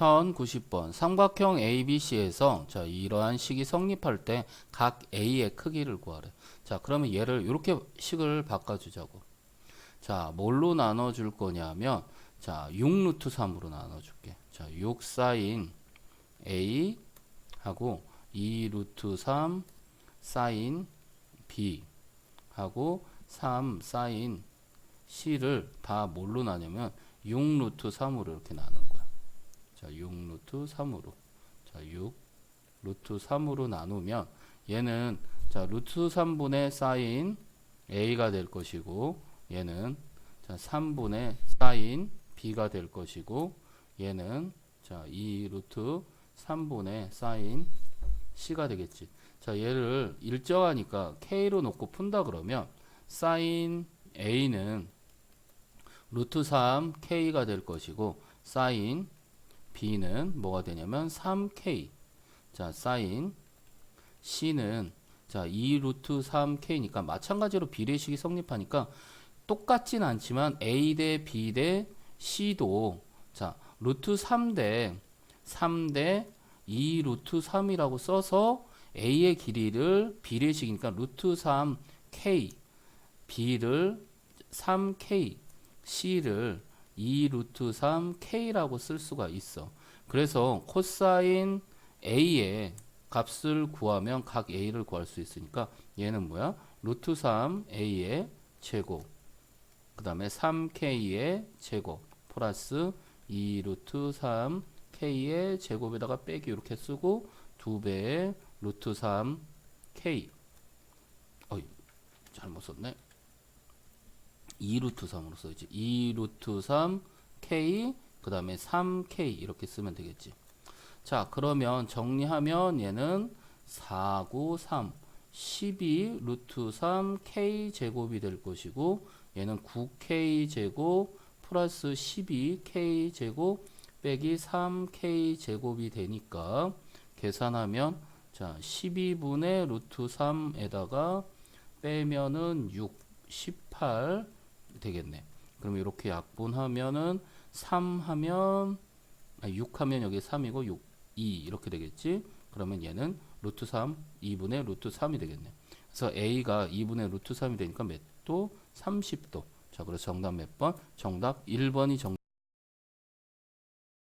1090번 삼각형 ABC에서 자 이러한 식이 성립할 때 각 A의 크기를 구하래. 자 그러면 얘를 이렇게 식을 바꿔주자고. 자 뭘로 나눠줄 거냐면 자 6 루트 3으로 나눠줄게. 자 6 사인 A 하고 2 루트 3 사인 B 하고 3 사인 C를 다 뭘로 나냐면 6 루트 3으로 이렇게 거야. 자, 6 루트 3으로. 자, 6 루트 3으로 나누면 얘는 자, 루트 3분의 사인 A가 될 것이고 얘는 자, 3분의 사인 B가 될 것이고 얘는 자, 2 루트 3분의 사인 C가 되겠지. 자, 얘를 일정하니까 K로 놓고 푼다 그러면 사인 A는 루트 3 K가 될 것이고 사인 B는 뭐가 되냐면 3K. 자, 사인. C는 자, 2 루트 3K니까 마찬가지로 비례식이 성립하니까 똑같진 않지만 A 대 B 대 C도 자, 루트 3대 3대 2 루트 3이라고 써서 A의 길이를 비례식이니까 루트 3K B를 3K C를 2 루트 3 K라고 쓸 수가 있어. 그래서 코사인 A의 값을 구하면 각 A를 구할 수 있으니까 얘는 뭐야? 루트 3 A의 제곱 그 다음에 3K의 제곱 플러스 2 루트 3 K의 제곱에다가 빼기 이렇게 쓰고 두 배의 루트 3 K 어이 잘못 썼네 2루트 3으로 써야지. 2루트 3 K 그 다음에 3K 이렇게 쓰면 되겠지. 자 그러면 정리하면 얘는 4, 9, 3 12 루트 3 K 제곱이 될 것이고 얘는 9K 제곱 플러스 12 K 제곱 빼기 3K 제곱이 되니까 계산하면 자 12분의 루트 3에다가 빼면은 6 18 되겠네. 그럼 이렇게 약분하면은 3 하면 아, 6 하면 여기 3이고 6 2 이렇게 되겠지. 그러면 얘는 루트 3 2분의 루트 3이 되겠네. 그래서 A가 2분의 루트 3이 되니까 몇 도? 30도. 자, 그래서 정답 몇 번? 정답 1번이 정